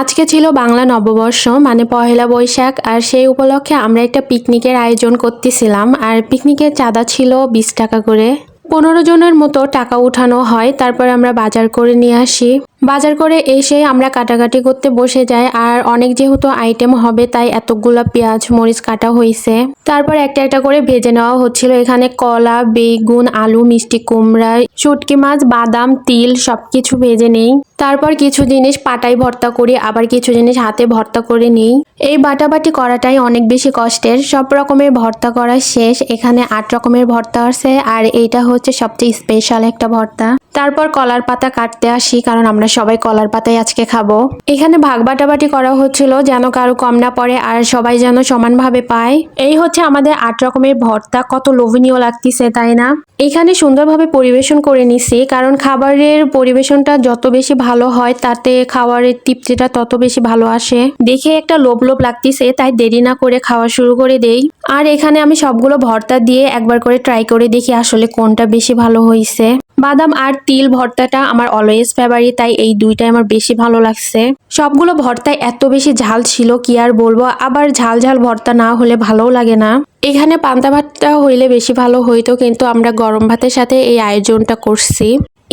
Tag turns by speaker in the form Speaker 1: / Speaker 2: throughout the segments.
Speaker 1: আজকে ছিল বাংলা নববর্ষ মানে পহেলা বৈশাখ, আর সেই উপলক্ষে আমরা একটা পিকনিকের আয়োজন করতেছিলাম। আর পিকনিকের চাঁদা ছিল বিশ টাকা করে। পনেরো জনের মতো টাকা উঠানো হয়, তারপর আমরা বাজার করে নিয়ে আসি। বাজার করে এসে আমরা কাটাকাটি করতে বসে যাই, আর অনেক যেহেতু আইটেম হবে, তাই এতগুলা পেঁয়াজ, মরিচ কাটা হয়েছে তারপর একটা একটা করে ভেজে নেওয়া হচ্ছিল। এখানে কলা, বেগুন, আলু, মিষ্টি কুমড়া, শুটকি মাছ, বাদাম, তিল সবকিছু ভেজে নেই। তারপর কিছু জিনিস পাটাই ভর্তা করি, আবার কিছু জিনিস হাতে ভর্তা করে নিই। এই বাটাবাটি করাটাই অনেক বেশি কষ্টের। সব রকমের ভর্তা করা শেষ। এখানে আট রকমের ভর্তা আছে, আর এইটা হচ্ছে সবচেয়ে স্পেশাল একটা ভর্তা। তারপর কলার পাতা কাটতে আসি, কারণ আমরা সবাই কলার পাতাই আজকে খাব। এখানে ভাগ বাটাবাটি করা হচ্ছিল যেন কারও কম না পড়ে আর সবাই যেন সমানভাবে পায়। এই হচ্ছে আমাদের আট রকমের ভর্তা, কত লোভনীয় লাগতেছে, তাই না? এখানে সুন্দরভাবে পরিবেশন করে নিছি, কারণ খাবারের পরিবেশনটা যত বেশি ভালো হয়, তাতে খাবারের তৃপ্তিটা তত বেশি ভালো আসে। দেখে একটা লোভ লোভ লাগতেছে, তাই দেরি না করে খাওয়া শুরু করে দেই। আর এখানে আমি সবগুলো ভর্তা দিয়ে একবার করে ট্রাই করে দেখি আসলে কোনটা বেশি ভালো হয়েছে বাদাম আর তিল ভর্তাটা আমার অলওয়েজ ফেভারিট তাই এই দুইটাই আমার বেশি ভালো লাগছে। সবগুলো ভর্তায় এত বেশি ঝাল ছিল, কি আর বলব? আবার ঝাল ঝাল ভর্তা না হলে ভালোও লাগে না। এখানে পান্তা ভাতটা হইলে বেশি ভালো হইতো, কিন্তু আমরা গরম ভাতের সাথে এই আয়োজনটা করছি।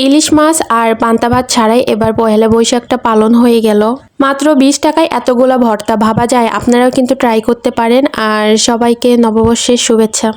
Speaker 1: ইলিশ মাছ আর পান্তা ভাত ছাড়াই এবার পহেলা বৈশাখটা পালন হয়ে গেল। মাত্র বিশ টাকায় এতগুলা ভর্তা ভাবা যায়, আপনারাও কিন্তু ট্রাই করতে পারেন। আর সবাইকে নববর্ষের শুভেচ্ছা।